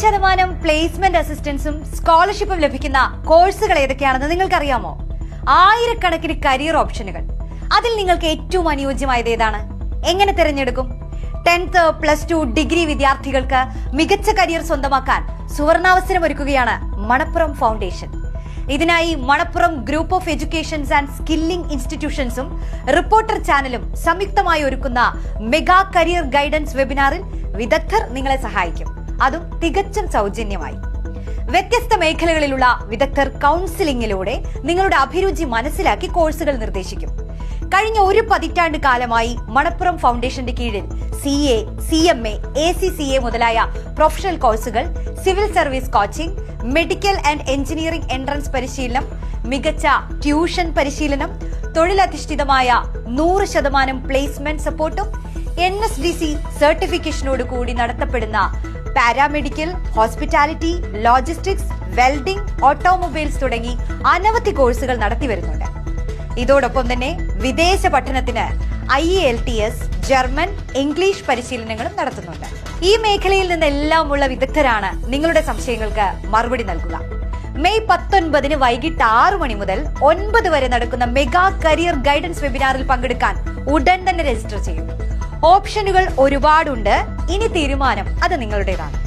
ശതമാനം പ്ലേസ്മെന്റ് അസിസ്റ്റൻസും സ്കോളർഷിപ്പും ലഭിക്കുന്ന കോഴ്സുകൾ ഏതൊക്കെയാണെന്ന് നിങ്ങൾക്കറിയാമോ? ആയിരക്കണക്കിന് കരിയർ ഓപ്ഷനുകൾ അതിൽ നിങ്ങൾക്ക് ഏറ്റവും അനുയോജ്യമായത് ഏതാണ്? എങ്ങനെ തിരഞ്ഞെടുക്കും? ടെൻത്ത് പ്ലസ് ടു ഡിഗ്രി വിദ്യാർത്ഥികൾക്ക് മികച്ച കരിയർ സ്വന്തമാക്കാൻ സുവർണാവസരം ഒരുക്കുകയാണ് മണപ്പുറം ഫൗണ്ടേഷൻ ഇതിനായി Manappuram group of educations and skilling ഇൻസ്റ്റിറ്റ്യൂഷൻസും reporter ചാനലും സംയുക്തമായി ഒരുക്കുന്ന മെഗാ കരിയർ ഗൈഡൻസ് വെബിനാറിൽ വിദഗ്ധർ നിങ്ങളെ സഹായിക്കും. അതും തികച്ചും സൗജന്യമായി. വ്യത്യസ്ത മേഖലകളിലുള്ള വിദഗ്ധർ കൗൺസിലിംഗിലൂടെ നിങ്ങളുടെ അഭിരുചി മനസ്സിലാക്കി കോഴ്സുകൾ നിർദ്ദേശിക്കും. കഴിഞ്ഞ ഒരു പതിറ്റാണ്ട് കാലമായി മണപ്പുറം ഫൗണ്ടേഷന്റെ കീഴിൽ C A C M A A C C A മുതലായ പ്രൊഫഷണൽ കോഴ്സുകൾ civil service coaching medical and engineering entrance പരിശീലനം മികച്ച ട്യൂഷൻ പരിശീലനം തൊഴിലധിഷ്ഠിതമായ നൂറ് ശതമാനം പ്ലേസ്മെന്റ് സപ്പോർട്ടും എൻ എസ് ഡി സി സർട്ടിഫിക്കേഷനോട് കൂടി നടത്തപ്പെടുന്ന paramedical hospitality logistics welding automobiles തുടങ്ങി അനവധി കോഴ്സുകൾ നടത്തി വരുന്നുണ്ട്. ഇതോടൊപ്പം തന്നെ വിദേശ പഠനത്തിന് I L T S German English പരിശീലനങ്ങളും നടത്തുന്നുണ്ട്. ഈ മേഖലയിൽ നിന്നെല്ലാമുള്ള വിദഗ്ധരാണ് നിങ്ങളുടെ സംശയങ്ങൾക്ക് മറുപടി നൽകുക. മെയ് പത്തൊൻപതിന് വൈകിട്ട് ആറു മണി മുതൽ ഒൻപത് വരെ നടക്കുന്ന മെഗാ കരിയർ ഗൈഡൻസ് വെബിനാറിൽ പങ്കെടുക്കാൻ ഉടൻ തന്നെ രജിസ്റ്റർ ചെയ്യും. ഓപ്ഷനുകൾ ഒരുപാടുണ്ട്. ഇനി തീരുമാനം അത് നിങ്ങളുടേതാണ്.